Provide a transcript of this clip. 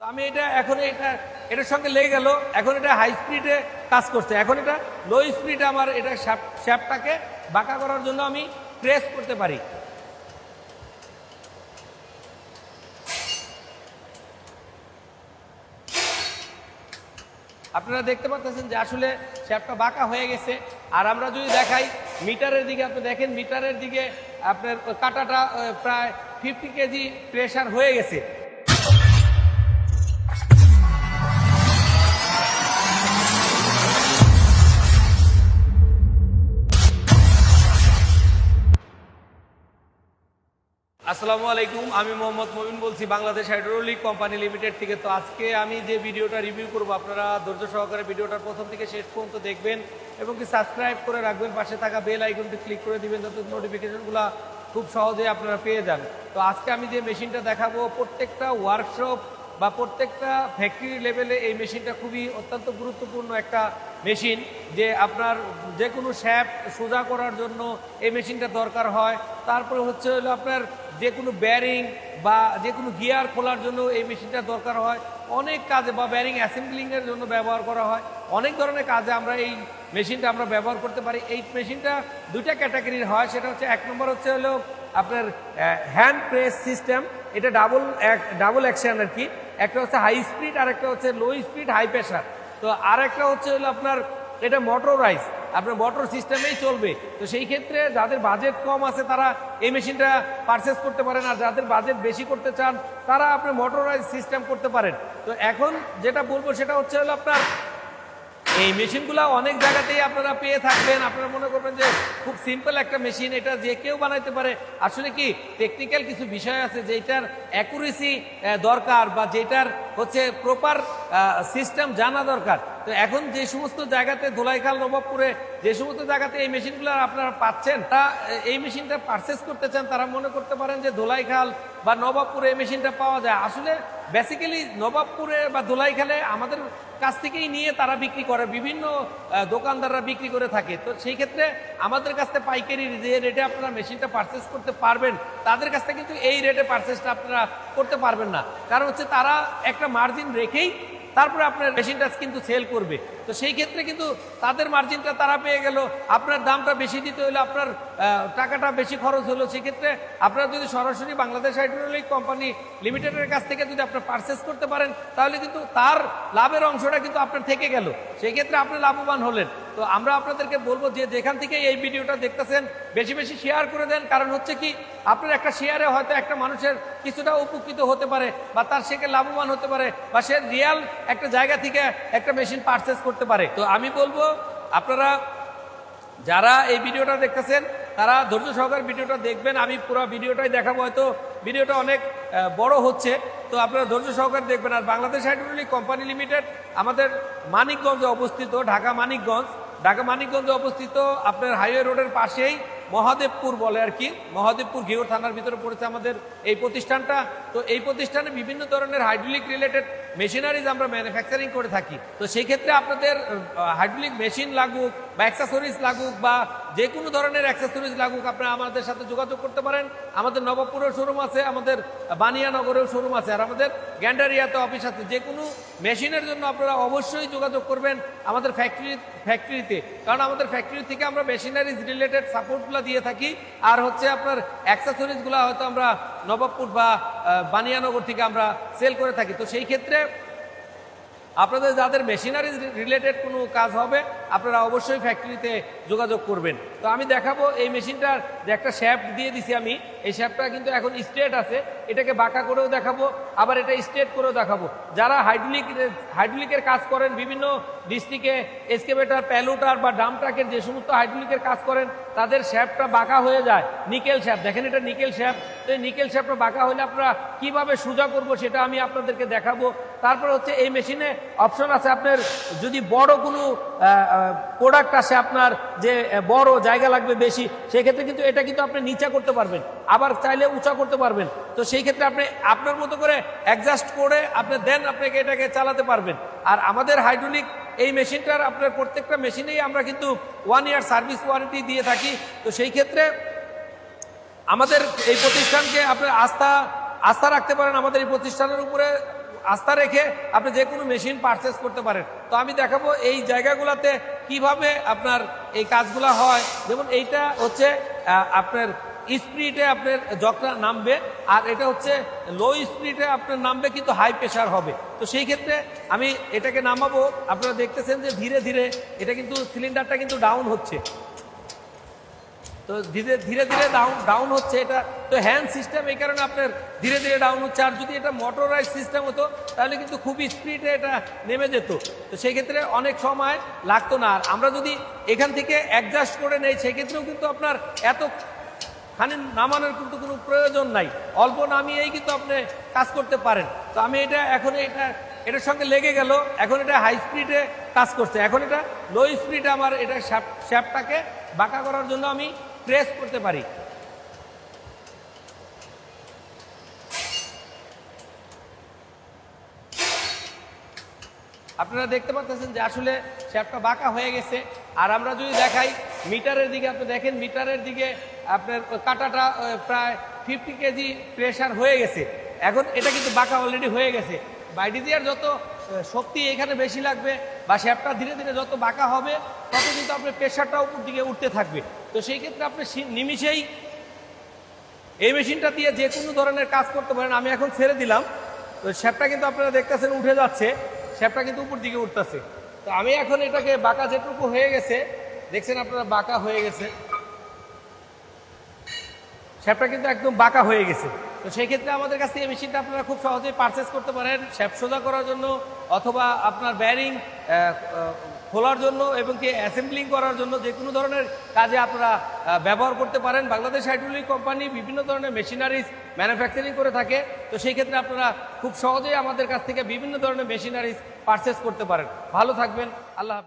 আমি এটা এখন এটা, এটার সঙ্গে লেগে গেল। এখন এটা হাই স্পিডে কাজ করছে। এখন এটা লো স্পিডে আমার এটা শ্যাপটাকে বাঁকা করার জন্য আমি প্রেস করতে পারি। আপনারা দেখতে পাচ্ছেন যে আসলে শ্যাপটা বাঁকা হয়ে গেছে। আর আমরা যদি দেখাই মিটারের দিকে, আপনি দেখেন মিটারের দিকে আপনার কাটাটা প্রায় ফিফটি কেজি প্রেশার হয়ে গেছে। আসসালামু আলাইকুম, আমি মোহাম্মদ মবিন বলছি বাংলাদেশ হাইড্রোলিক কোম্পানি লিমিটেড থেকে। তো আজকে আমি যে ভিডিওটা রিভিউ করব, আপনারা ধৈর্য সহকারে ভিডিওটার প্রথম থেকে শেষ পর্যন্ত দেখবেন এবং কি সাবস্ক্রাইব করে রাখবেন, পাশে থাকা বেল আইকনটি ক্লিক করে দিবেন যাতে নোটিফিকেশনগুলো খুব সহজে আপনারা পেয়ে যান। তো আজকে আমি যে মেশিনটা দেখাবো, প্রত্যেকটা ওয়ার্কশপ বা প্রত্যেকটা ফ্যাক্টরি লেভেলে এই মেশিনটা খুবই অত্যন্ত গুরুত্বপূর্ণ একটা মেশিন, যে আপনার যে কোনো শ্যাপ সোজা করার জন্য এই মেশিনটা দরকার হয়। তারপরে হচ্ছে হলো আপনার যে কোনো ব্যারিং বা যে কোনো গিয়ার খোলার জন্য এই মেশিনটা দরকার হয়। অনেক কাজে বা ব্যারিং অ্যাসেম্বলিংয়ের জন্য ব্যবহার করা হয়। অনেক ধরনের কাজে আমরা এই মেশিনটা আমরা ব্যবহার করতে পারি। এই মেশিনটা দুইটা ক্যাটাগরির হয়। সেটা হচ্ছে এক নম্বর হচ্ছে হলো আপনার হ্যান্ড প্রেস সিস্টেম এটা ডাবল এক ডাবল অ্যাকশন আর কি। একটা হচ্ছে হাই স্পিড আর একটা হচ্ছে লো স্পিড হাই প্রেশার তো আর একটা হচ্ছে হলো আপনার, এটা মোটরাইজ আপনার মোটর সিস্টেমেই চলবে। তো সেই ক্ষেত্রে যাদের বাজেট কম আছে, তারা এই মেশিনটা পারচেস করতে পারেন। আর যাদের বাজেট বেশি করতে চান, তারা আপনার মোটরাইজ সিস্টেম করতে পারেন। তো এখন যেটা বলব, সেটা হচ্ছে হলো আপনার, এই মেশিনগুলো অনেক জায়গাতেই আপনারা পেয়ে থাকবেন। আপনারা মনে করবেন যে খুব সিম্পল একটা মেশিন এটা যে কেউ বানাইতে পারে। আসলে কি টেকনিক্যাল কিছু বিষয় আছে যেটার অ্যাকুরেসি দরকার বা যেটার হচ্ছে প্রপার সিস্টেম জানা দরকার। তো এখন যে সমস্ত জায়গাতে ধোলাইখাল নবাবপুরে যে সমস্ত জায়গাতে এই মেশিনগুলো আপনারা পাচ্ছেন, তা এই মেশিনটা পারচেস করতে চান, তারা মনে করতে পারেন যে ধোলাইখাল বা নবাবপুরে এই মেশিনটা পাওয়া যায়। আসলে বেসিক্যালি নবাবপুরে বা ধোলাইখালে আমাদের কাছ থেকেই নিয়ে তারা বিক্রি করে, বিভিন্ন দোকানদাররা বিক্রি করে থাকে। তো সেই ক্ষেত্রে আমাদের কাছ থেকে পাইকারি যে রেটে আপনারা মেশিনটা পারচেস করতে পারবেন, তাদের কাছ থেকে কিন্তু এই রেটে পারচেসটা আপনারা করতে পারবেন না। কারণ হচ্ছে তারা একটা মার্জিন রেখেই তারপরে আপনার মেশিনটা কিন্তু সেল করবে। তো সেই ক্ষেত্রে কিন্তু তাদের মার্জিনটা তারা পেয়ে গেল। আপনার দামটা বেশি দিতে হলে আপনার টাকাটা বেশি খরচ হলো। সেক্ষেত্রে আপনারা যদি সরাসরি বাংলাদেশ হাইড্রোলিক কোম্পানি লিমিটেডের কাছ থেকে যদি আপনার পারচেস করতে পারেন, তাহলে কিন্তু তার লাভের অংশটা কিন্তু আপনার থেকে গেল। সেই ক্ষেত্রে আপনি লাভবান হলেন। তো আমরা আপনাদেরকে বলব যে যেখান থেকে এই ভিডিওটা দেখতেছেন, বেশি বেশি শেয়ার করে দেন। কারণ হচ্ছে কি, আপনার একটা শেয়ারে হয়তো একটা মানুষের কিছুটা উপকৃত হতে পারে বা তার সেকে লাভবান হতে পারে বা সে রিয়াল একটা জায়গা থেকে একটা মেশিন পারচেস করতে পারে। তো আমি বলব, আপনারা যারা এই ভিডিওটা দেখতেছেন, তারা ধৈর্য সহকার ভিডিওটা দেখবেন। আমি পুরো ভিডিওটাই দেখাবো, হয়তো ভিডিওটা অনেক বড় হচ্ছে। তো আপনারা ধৈর্য সহকারে দেখবেন। আর বাংলাদেশ হাইড্রোলিক কোম্পানি লিমিটেড, আমাদের মানিকগঞ্জে অবস্থিত ঢাকা মানিকগঞ্জ। ঢাকা মানিকগঞ্জে অবস্থিত আপনার হাইওয়ে রোডের পাশেই মহাদেবপুর বলে আর কি। মহাদেবপুর ঘিওর থানার ভিতরে পড়েছে আমাদের এই প্রতিষ্ঠানটা। তো এই প্রতিষ্ঠানে বিভিন্ন ধরনের হাইড্রোলিক রিলেটেড মেশিনারিজ আমরা ম্যানুফ্যাকচারিং করে থাকি। তো সেই ক্ষেত্রে আপনাদের হাইড্রোলিক মেশিন লাগুক বা অ্যাক্সেসরিজ লাগুক বা যে কোনো ধরনের অ্যাক্সেসরিজ লাগুক, আপনারা আমাদের সাথে যোগাযোগ করতে পারেন। আমাদের নবাবপুরেও শোরুম আছে, আমাদের বানিয়ানগরেও শোরুম আছে। আর আমাদের গ্যান্ডারিয়াতে অফিস আছে। যে কোনো মেশিনের জন্য আপনারা অবশ্যই যোগাযোগ করবেন আমাদের ফ্যাক্টরি ফ্যাক্টরিতে কারণ আমাদের ফ্যাক্টরি থেকে আমরা মেশিনারিজ রিলেটেড সাপোর্টগুলো দিয়ে থাকি। আর হচ্ছে আপনার অ্যাক্সেসরিজগুলা হয়তো আমরা নবাবপুর বা বানিয়ানগর থেকে আমরা সেল করে থাকি। তো সেই ক্ষেত্রে আপনাদের যাদের মেশিনারি রিলেটেড কোনো কাজ হবে, আপনারা অবশ্যই ফ্যাক্টরিতে যোগাযোগ করবেন। তো আমি দেখাবো এই মেশিনটার যে একটা শ্যাফট দিয়ে দিছি আমি। এই শ্যাফটটা কিন্তু এখন স্ট্রেট আছে। এটাকে বাঁকা করেও দেখাবো, আবার এটা স্ট্রেট করেও দেখাবো। যারা হাইড্রোলিক হাইড্রোলিকের কাজ করেন, বিভিন্ন ডিস্ট্রিক্টে এসকেভেটার প্যালোটার বা ডাম ট্রাকের যে সমস্ত হাইড্রোলিকের কাজ করেন, তাদের শ্যাফটটা বাঁকা হয়ে যায়। নিকেল শ্যাপ দেখেন এটা নিকেল শ্যাপ তো এই নিকেল শ্যাপটা বাঁকা হলে আপনারা কীভাবে সোজা করব সেটা আমি আপনাদেরকে দেখাবো। তারপর হচ্ছে এই মেশিনে অপশন আছে আপনার, যদি বড় কোনো প্রোডাক্ট আসে আপনার যে বড় জায়গা লাগবে বেশি, সেক্ষেত্রে কিন্তু এটা কিন্তু আপনি নিচা করতে পারবেন। আবার চাইলে উঁচা করতে পারবেন। তো সেই ক্ষেত্রে আপনি আপনার মতো করে অ্যাডজাস্ট করে আপনি দেন আপনাকে এটাকে চালাতে পারবেন। আর আমাদের হাইড্রোলিক এই মেশিনটার আপনার প্রত্যেকটা মেশিনেই আমরা কিন্তু ওয়ান ইয়ার সার্ভিস ওয়ারেন্টি দিয়ে থাকি। তো সেই ক্ষেত্রে আমাদের এই প্রতিষ্ঠানকে আপনার আস্থা আস্থা রাখতে পারেন আমাদের এই প্রতিষ্ঠানের উপরে। আস্থা রেখে আপনি যে কোনো মেশিন পারচেস করতে পারেন। তো আমি দেখাবো এই জায়গাগুলোতে কীভাবে আপনার এই কাজগুলো হয়। যেমন এইটা হচ্ছে আপনার স্পিডে আপনার জকটা নামবে, আর এটা হচ্ছে লো স্পিডে আপনার নামবে কিন্তু হাই প্রেশার হবে। তো সেই ক্ষেত্রে আমি এটাকে নামাবো। আপনারা দেখতেছেন যে ধীরে ধীরে এটা কিন্তু সিলিন্ডারটা কিন্তু ডাউন হচ্ছে। তো ধীরে ধীরে ধীরে ডাউন ডাউন হচ্ছে এটা। তো হ্যান্ড সিস্টেম এই কারণে আপনার ধীরে ধীরে ডাউন হচ্ছে। আর যদি এটা মোটরাইজ সিস্টেম হতো, তাহলে কিন্তু খুবই স্পিডে এটা নেমে যেত। তো সেই ক্ষেত্রে অনেক সময় লাগতো না। আর আমরা যদি এখান থেকে অ্যাডজাস্ট করে নেই সেক্ষেত্রেও কিন্তু আপনার এত খানি নামানোর কিন্তু কোনো প্রয়োজন নাই। অল্প নামিয়েই কিন্তু আপনি কাজ করতে পারেন। তো আমি এটা এখন এটা, এটার সঙ্গে লেগে গেল। এখন এটা হাই স্পিডে কাজ করছে। এখন এটা লো স্পিডে আমার এটা শ্যাপটাকে বাঁকা করার জন্য আমি প্রেস করতে পারি। আপনারা দেখতে পাচ্ছেন যে আসলে শ্যাপটা বাঁকা হয়ে গেছে। আর আমরা যদি দেখাই, মিটারের দিকে আপনি দেখেন, মিটারের দিকে আপনার কাটাটা প্রায় ফিফটি কেজি প্রেশার হয়ে গেছে। এখন এটা কিন্তু বাঁকা অলরেডি হয়ে গেছে। বাইডিজিয়ার যত শক্তি এখানে বেশি লাগবে বা শ্যাপটা ধীরে ধীরে যত বাঁকা হবে, তত কিন্তু আপনার প্রেশারটা উপর দিকে উঠতে থাকবে। তো সেই ক্ষেত্রে আপনি নিমিষেই এই মেশিনটা দিয়ে যে কোনো ধরনের কাজ করতে পারেন। আমি এখন ছেড়ে দিলাম। তো শ্যাপটা কিন্তু আপনারা দেখতেছেন, উঠে যাচ্ছে। শ্যাপটা কিন্তু উপর দিকে উঠতেছে। তো আমি এখন এটাকে বাঁকা যেটুকু হয়ে গেছে, দেখছেন আপনারা বাঁকা হয়ে গেছে। শ্যাপটা কিন্তু একদম বাঁকা হয়ে গেছে। তো সেই ক্ষেত্রে আমাদের কাছে এই মেশিনটা আপনারা খুব সহজেই পারচেস করতে পারেন। শ্যাপ সোজা করার জন্য অথবা আপনার ব্যারিং খোলার জন্য এবং কি অ্যাসেম্বলিং করার জন্য যে কোনো ধরনের কাজে আপনারা ব্যবহার করতে পারেন। বাংলাদেশ হাইড্রোলিক কোম্পানি বিভিন্ন ধরনের মেশিনারিজ ম্যানুফ্যাকচারিং করে থাকে। তো সেই ক্ষেত্রে আপনারা খুব সহজেই আমাদের কাছ থেকে বিভিন্ন ধরনের মেশিনারিজ পারচেস করতে পারেন। ভালো থাকবেন। আল্লাহ।